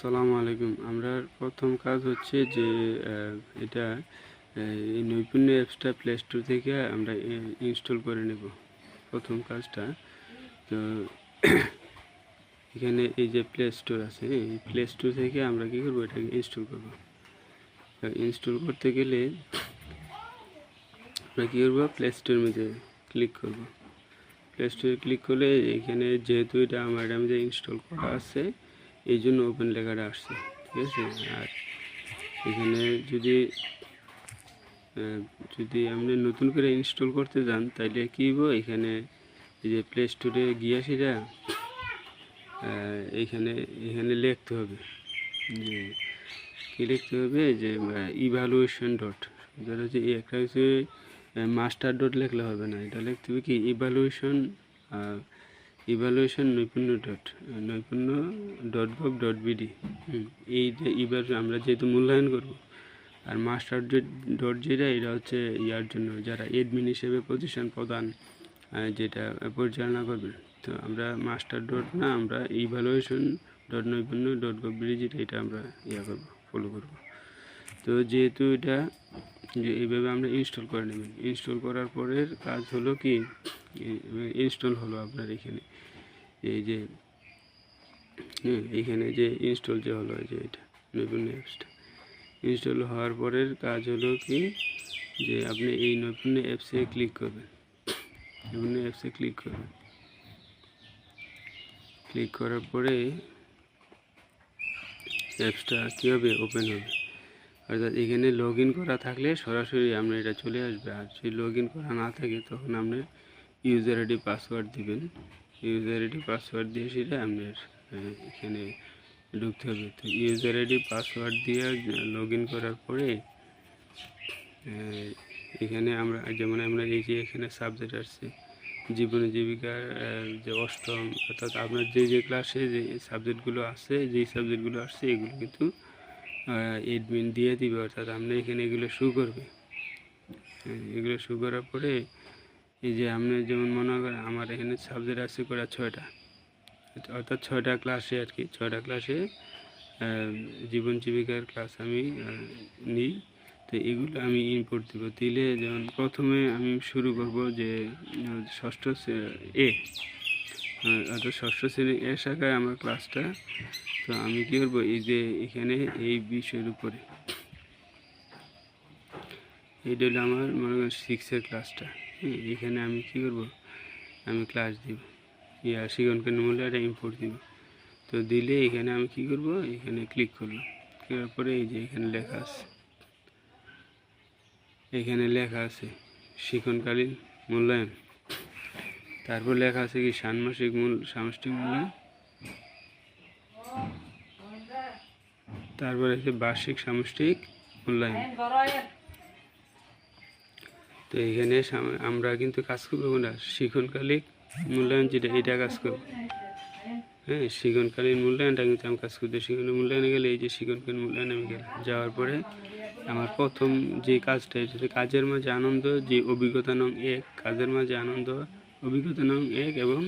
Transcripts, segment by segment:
আসসালামু আলাইকুম। আমরা প্রথম কাজ হচ্ছে যে এটা এই নৈপুণ্য অ্যাপসটা প্লে স্টোর থেকে আমরা ইনস্টল করে নেব। প্রথম কাজটা। তো, এখানে এই যে প্লে স্টোর আছে, এই প্লে স্টোর থেকে আমরা কী করব? এটাকে ইনস্টল করব। ইনস্টল করতে গেলে আমরা কী করব? প্লে স্টোর মধ্যে ক্লিক করব। প্লে স্টোরে ক্লিক করলে এখানে যেহেতু এটা আমার, এটা মধ্যে ইনস্টল করা আছে এই জন্য ওপেন লেখাটা আসছে, ঠিক আছে? আর এখানে যদি যদি আপনি নতুন করে ইনস্টল করতে যান তাহলে কী এখানে এই যে প্লে স্টোরে গিয়ে সেটা এখানে এখানে লিখতে হবে, যে কী লিখতে হবে? যে ইভ্যালুয়েশন ডট ধরো যে এই একটা হচ্ছে মাস্টার ডট লিখলে হবে না, এটা লিখতে হবে কি? Evaluation evaluation Naipunya dot Naipunya dot gov dot BD এই যে ইভ্যালু আমরা যেহেতু মূল্যায়ন করব, আর মাস্টার ডট যেটা, এটা হচ্ছে ইয়ার জন্য, যারা এডমিন হিসেবে প্রতিষ্ঠান প্রদান যেটা পরিচালনা করবে। তো আমরা মাস্টার ডট না, আমরা evaluation dot Naipunya dot gov BD যেটা, এটা আমরা ইয়া করব ফলো করব। তো যেহেতু এটা, যে এইভাবে আমরা ইনস্টল করে নেবেন। ইনস্টল করার পরের কাজ হলো কি ইনস্টল হলো আপনার এখানে। এই যে হ্যাঁ যে ইনস্টল যে হলো যে এটা নৈপুণ্য অ্যাপসটা ইনস্টল হওয়ার পরের কাজ হলো কি, যে আপনি এই নৈপুণ্য অ্যাপসে ক্লিক করবেন। নৈপুণ্য অ্যাপসে ক্লিক করবেন। ক্লিক করার পরে অ্যাপসটা কী হবে ওপেন হবে? অর্থাৎ এখানে লগ করা থাকলে সরাসরি আপনার এটা চলে আসবে। আর যদি লগ করা না থাকে, তখন আপনার ইউজার আইডি পাসওয়ার্ড দিবেন। ইউজার আইডি পাসওয়ার্ড দিয়ে সেটা আপনার এখানে ঢুকতে হবে। তো ইউজার আইডি পাসওয়ার্ড দিয়ে লগ করার পরে এখানে আমরা, যেমন আমরা এই যে এখানে সাবজেক্ট আসছে, জীবন জীবিকার যে অষ্টম, অর্থাৎ আপনার যে যে ক্লাসে যে সাবজেক্টগুলো আছে, যেই সাবজেক্টগুলো আসছে, এগুলো কিন্তু এডমিন দিয়ে দিবে। অর্থাৎ আপনি এখানে এগুলো শু করবে। এগুলো শু করার পরে এই যে আপনি যেমন মনে করেন আমার এখানে সাবজেক্ট আছে করে ছয়টা। অর্থাৎ ছয়টা ক্লাসে আর কি, ছয়টা ক্লাসে জীবন জীবিকার ক্লাস আমি নিই। তো এগুলো আমি ইনপুট দিব। দিলে যেমন প্রথমে আমি শুরু করব যে, ষষ্ঠ এ, অর্থাৎ ষষ্ঠ শ্রেণি এ শাখায় আমার ক্লাসটা। তো আমি কী করব? এই যে এখানে এই বিষয়ের উপরে। এইটা হলো আমার মনে করেন সিক্সের ক্লাসটা। এখানে আমি কী করব? আমি ক্লাস দিব। ইয়া শিগনকে মূল্য একটা ইম্পোর্ট দিব। তো দিলে এখানে আমি কী করব? এখানে ক্লিক করলাম। করার পরে এই যে এখানে লেখা আছে। এখানে লেখা আছে শিক্ষণকালীন মূল্যায়ন। তারপর লেখা আছে কি ষান্মাসিক মূল, সামষ্টিক মূল্যায়ন। তারপরে আছে বার্ষিক সামষ্টিক মূল্যায়ন। তো এখানে আমরা কিন্তু কাজ করব না। শিক্ষণকালিক মূল্যায়ন যেটা এটা কাজ করব। হ্যাঁ শিক্ষণকালীন মূল্যায়নটা কিন্তু আমি কাজ করতে শিক্ষণ মূল্যায়নে গেলে এই যে শিক্ষণকালীন মূল্যায়ন আমি গেলাম। যাওয়ার পরে আমার প্রথম যে কাজটা, এটা কাজের মাঝে আনন্দ, যে অভিজ্ঞতা নং এক। কাজের মাঝে আনন্দ, অভিজ্ঞতা নং এক এবং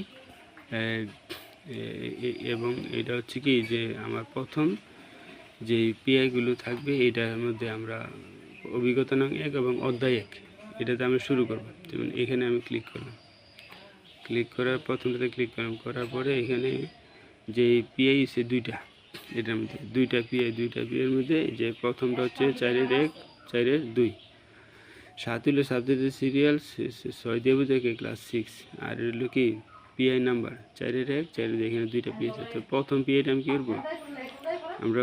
এবং এটা হচ্ছে কি যে আমার প্রথম যে পিআইগুলো থাকবে, এটার মধ্যে আমরা অভিজ্ঞতা নং এক এবং অধ্যায় এক এটাতে আমি শুরু করব। যেমন এখানে আমি ক্লিক করলাম। ক্লিক করার প্রথমটাতে ক্লিক করলাম। করার পরে এখানে যে পিআই সে দুইটা এটার মধ্যে। দুইটা পিআই দুইটা পিআইয়ের মধ্যে যে প্রথমটা হচ্ছে চারের এক চারের দুই। সাত হলো সাবজেক্টের সিরিয়াল ছয় দেব থেকে ক্লাস সিক্স আর হলো কি? পিআই নাম্বার চারের এক চারের দুই, এখানে দুইটা আছে। তো প্রথম পিআইটা আমি কী করব? আমরা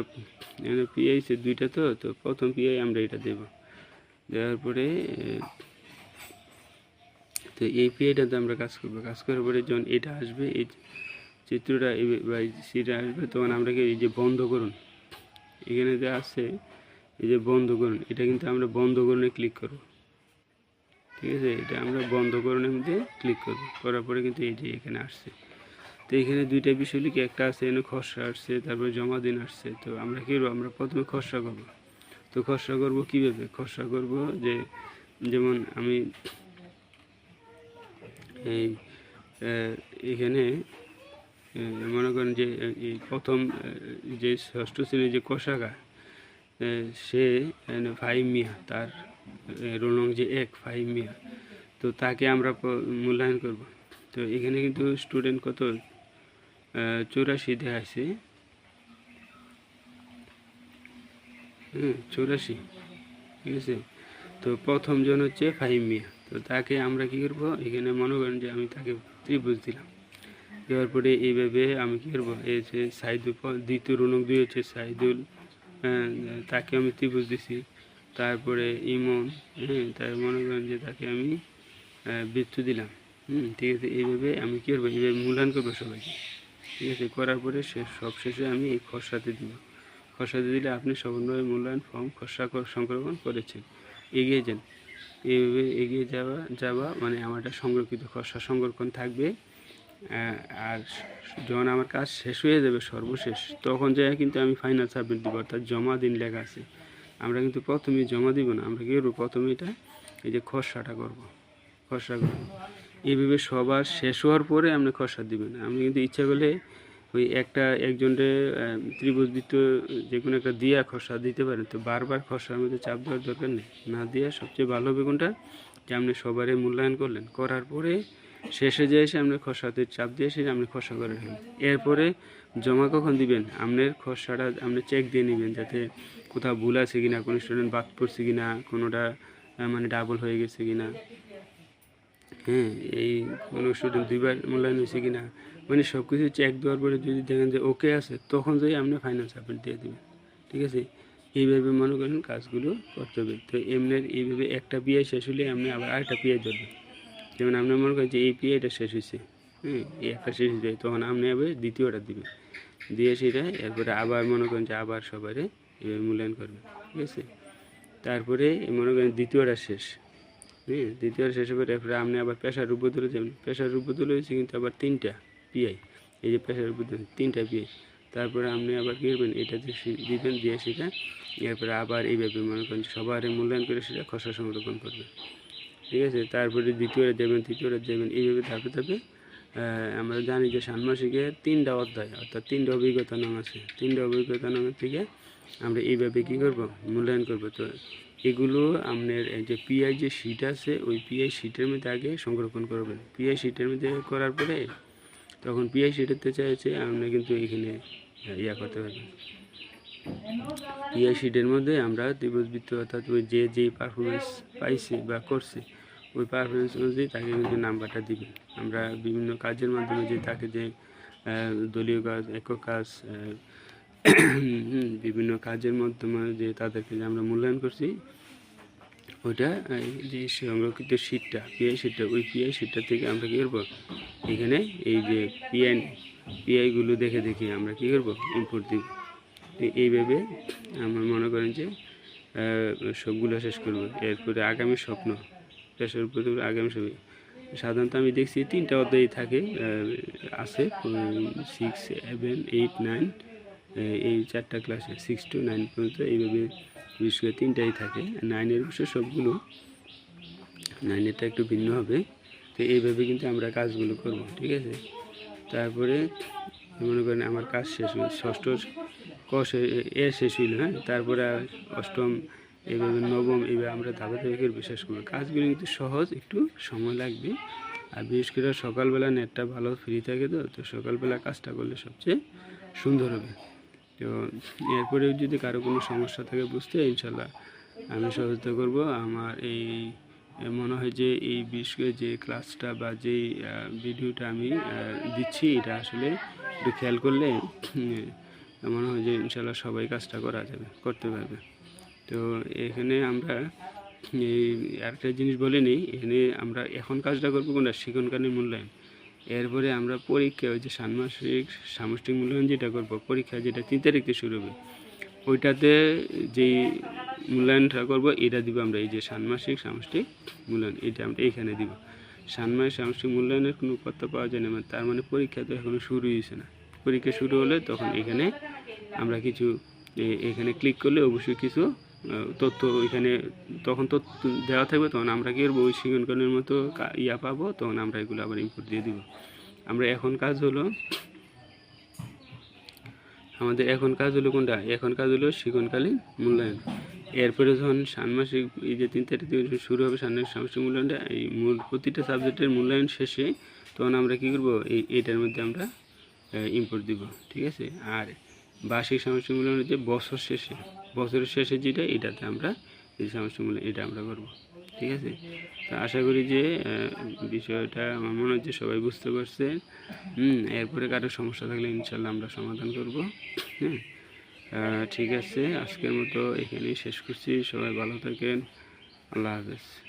এখানে পিআই সে দুইটা তো তো প্রথম পিআই আমরা এটা দেব। দেওয়ার পরে, তো এই পিআইটাতে আমরা কাজ করব। কাজ করার পরে যখন এটা আসবে, এই চিত্রটা বা সিটা আসবে, তখন আমরা কি এই যে বন্ধ করুন। এখানে যে আছে, এই যে বন্ধ করুন। এটা কিন্তু আমরা বন্ধ করুনে ক্লিক করব। ঠিক আছে? এটা আমরা বন্ধ করুনের মধ্যে ক্লিক করব। করার পরে কিন্তু এই যে এখানে আসছে। তো এখানে দুইটা বিষয় লিখে। একটা আছে এখানে খসড়া আসছে, তারপরে জমা দিন আসছে। তো আমরা কী আমরা প্রথমে খসড়া করব। তো খসড়া করব কীভাবে? খসড়া করব যে, যেমন আমি এই এখানে মনে করেন যে এই প্রথম যে ষষ্ঠ শ্রেণির যে কোষাগা সে ফাইভ মিয়া, তার রোল নং যে এক, ফাইভ মিয়া। তো তাকে আমরা মূল্যায়ন করব। তো এখানে কিন্তু স্টুডেন্ট কত? চৌরাশি দেখাচ্ছে চৌরাশি। ঠিক আছে? তো প্রথম জন হচ্ছে ফাহিম মিয়া। তো তাকে আমরা কি করব? এখানে মনে করেন যে আমি তাকে ত্রিভুজ দিলাম। দেওয়ার পরে এইভাবে আমি কি করব? এই যে সাইদুল দ্বিতীয় রুনক দুই হচ্ছে সাইদুল হ্যাঁ, তাকে আমি ত্রিভুজ দিছি। তারপরে ইমন হ্যাঁ তাই মনে করেন যে তাকে আমি বৃত্ত দিলাম। হুম ঠিক আছে? এইভাবে আমি কী করব? এইভাবে মূল্যায়ন করব সবাইকে। ঠিক আছে? করার পরে শেষ সব শেষে আমি এই খসড়াতে দিব খসড়াতে দিলে আপনি সমন্বয় মূল্যায়ন ফর্ম খসড়া কর- সংরক্ষণ করেছেন। এগিয়ে যান। এইভাবে এগিয়ে যাওয়া যাওয়া মানে আমার একটা সংরক্ষিত খসড়া সংরক্ষণ থাকবে। আর যখন আমার কাজ শেষ হয়ে যাবে সর্বশেষ, তখন যাই কিন্তু আমি ফাইনাল সাবমিট দিব, অর্থাৎ জমা দিন লেখা আছে। আমরা কিন্তু প্রথমে জমা দিব না, আমরা কি করব? প্রথমে এটা, এই যে খসড়াটা করব। খসড়া করব। এইভাবে সবার শেষ হওয়ার পরে আপনি খসড়া দিবেন। আপনি কিন্তু ইচ্ছা করলে ওই একটা একজনের ত্রিভুজ বৃত্ত যে কোনো একটা দিয়া খসড়া দিতে পারেন। তো বারবার খসড়ার মধ্যে চাপ দেওয়ার দরকার নেই। না দিয়ে সবচেয়ে ভালো হবে কোনটা যে আপনি সবারই মূল্যায়ন করলেন। করার পরে শেষে যে এসে আপনি খসড়াতে চাপ দিয়ে এসে আপনি খসড়া করে রাখেন এরপরে জমা কখন দিবেন? আপনার খসড়াটা আপনি চেক দিয়ে নেবেন যাতে কোথাও ভুল আছে কিনা, কোনো স্টুডেন্ট বাদ পড়ছে কিনা, কোনোটা মানে ডাবল হয়ে গেছে কিনা। হ্যাঁ এই কোনো স্টুডেন্ট দুইবার মূল্যায়ন হয়েছে কিনা? মানে সব কিছু চেক দেওয়ার পরে যদি দেখেন যে ওকে আছে, তখন যাই আপনি ফাইনাল সাবমিট দিয়ে দেবেন। ঠিক আছে? এইভাবে মনে করেন কাজগুলো করতে হবে। তো এমনি এইভাবে একটা পিআই শেষ হলে আপনি আবার আরেকটা পিআই ধরবেন। যেমন আপনি মনে করেন যে এই পিআইটা শেষ হয়েছে হ্যাঁ এই একটা শেষ হয়ে যায় তখন আপনি আবার দ্বিতীয়টা দিবেন। দিয়ে সেটা এরপরে আবার মনে করেন যে আবার সবারে এভাবে মূল্যায়ন করবেন। ঠিক আছে? তারপরে মনে করেন দ্বিতীয়টা শেষ। দ্বিতীয়টা শেষ হবে এরপরে আপনি আবার পেশার রূপ বদলে যাবেন পেশার রূপ বদলে হয়েছে কিন্তু আবার তিনটা পিআই। এই যে পেশার রূপ তিনটা পিআই। তারপরে আপনি আবার কী করবেন? এটা যে দিবেন দিয়ে সেটা এরপরে আবার এইভাবে মনে করেন সবার মূল্যায়ন করে সেটা খসড়া সংরক্ষণ করবেন ঠিক আছে? তারপরে দ্বিতীয়টা দেবেন তৃতীয়টা দেবেন এইভাবে ধাপে আহ, আমরা জানি যে ষান্মাসিকের তিনটা অধ্যায় অর্থাৎ তিনটা অভিজ্ঞতা নাম আছে। তিনটা অভিজ্ঞতা নামের থেকে আমরা এইভাবে কী করব? মূল্যায়ন করব। তো এগুলো আপনার যে পিআই যে শিট আছে, ওই পিআই শিটের মধ্যে আগে সংরক্ষণ করবেন। পিআই শিটের মধ্যে করার পরে তখন পিআই শিটেতে চাইছে আপনি কিন্তু এখানে ইয়া করতে পারবেন পিআই শিটের মধ্যে আমরা ত্রিভুজবৃত্ত অর্থাৎ ওই যে যে পারফরমেন্স পাইছে বা করছে, ওই পারফরমেন্স অনুযায়ী তাকে কিন্তু নাম্বারটা দিবেন আমরা বিভিন্ন কাজের মাধ্যমে যে তাকে যে দলীয় কাজ, একক কাজ বিভিন্ন কাজের মাধ্যমে যে তাদেরকে যে আমরা মূল্যায়ন করছি, ওইটা যে সংরক্ষিত শীটটা পিআই শীটটা ওই পিআই শীটটা থেকে আমরা কী করব? এখানে এই যে পিআই পিআইগুলো দেখে দেখে আমরা কী করব? ইম্পোর্ট দিব। এইভাবে আমরা মনে করেন যে সবগুলো শেষ করব। এরপরে আগামী স্বপ্ন উপরে আগামী সবই সাধারণত আমি দেখছি তিনটা অধ্যায় থাকে আছে সিক্স সেভেন এইট নাইন এই চারটা ক্লাসে সিক্স টু নাইন পর্যন্ত এইভাবে বিশেষ করে তিনটাই থাকে। নাইনের বিষয় সবগুলো নাইনেরটা একটু ভিন্ন হবে। তো এইভাবে কিন্তু আমরা কাজগুলো করব, ঠিক আছে? তারপরে মনে করেন আমার কাজ শেষ হল ষষ্ঠ ক এ শেষ হইল হ্যাঁ? তারপরে অষ্টম, এইভাবে নবম, এইভাবে আমরা ধাপে ধাপে বিশেষ করব। কাজগুলো কিন্তু সহজ, একটু সময় লাগবে। আর বিশেষ করে সকালবেলা নেটটা ভালো ফ্রি থাকে তো তো সকালবেলা কাজটা করলে সবচেয়ে সুন্দর হবে। তো এরপরেও যদি কারও কোনো সমস্যা থাকে বুঝতে ইনশাল্লাহ আমি সহযোগিতা করব। আমার এই মনে হয় যে এই বিষয়ে যে ক্লাসটা বা আহ, ভিডিওটা আমি দিচ্ছি এটা আসলে একটু খেয়াল করলে মনে হয় যে ইনশাল্লাহ সবাই কাজটা করা যাবে করতে পারবে। তো এখানে আমরা এই আরেকটা জিনিস বলে নিই এখানে আমরা এখন কাজটা করব কোনটা? শিক্ষণকালীন মূল্যায়ন। এরপরে আমরা পরীক্ষা ওই যে ষান্মাসিক সামষ্টিক মূল্যায়ন যেটা করব, পরীক্ষা যেটা তিন তারিখে শুরু হবে, ওইটাতে যেই মূল্যায়নটা করব, এটা দিব আমরা এই যে ষান্মাসিক সামষ্টিক মূল্যায়ন, এটা আমরা এইখানে দিব। ষান্মাসিক সামষ্টিক মূল্যায়নের কোনো কথা পাওয়া যায় না মানে তার মানে পরীক্ষা তো এখনও শুরু হয়েছে না। পরীক্ষা শুরু হলে তখন এখানে আমরা কিছু এখানে ক্লিক করলে অবশ্যই কিছু তথ্য এখানে তখন তথ্য দেওয়া থাকবে, তখন আমরা কি করব? ওই শিক্ষণকরণের মতো ইয়া পাবো, তখন আমরা এগুলো আবার ইম্পোর্ট দিয়ে দিব। আমরা এখন কাজ হলো, আমাদের এখন কাজ হলো কোনটা? এখন কাজ হলো শিক্ষণকালীন মূল্যায়ন। এরপরে যখন ষান্মাসিক, এই যে তিন তারিখ থেকে শুরু হবে ষান্মাসিক সামষ্টিক মূল্যায়নটা, এই মূল প্রতিটা সাবজেক্টের মূল্যায়ন শেষে তখন আমরা কী করব? এই, এটার মধ্যে আমরা ইম্পোর্ট দিব, ঠিক আছে? আর বার্ষিক সামষ্টিক মূল্যায়ন হচ্ছে বছর শেষে, বছরের শেষে যেটা, এটাতে আমরা এই সামষ্টিক মূল্যায়ন এটা আমরা করব। ঠিক আছে? তো আশা করি যে বিষয়টা আমার মনে হচ্ছে সবাই বুঝতে পারছে হুম, এরপরে কারও সমস্যা থাকলে ইনশাল্লাহ আমরা সমাধান করব। হ্যাঁ? ঠিক আছে, আজকের মতো এখানেই শেষ করছি। সবাই ভালো থাকেন। আল্লাহ হাফেজ।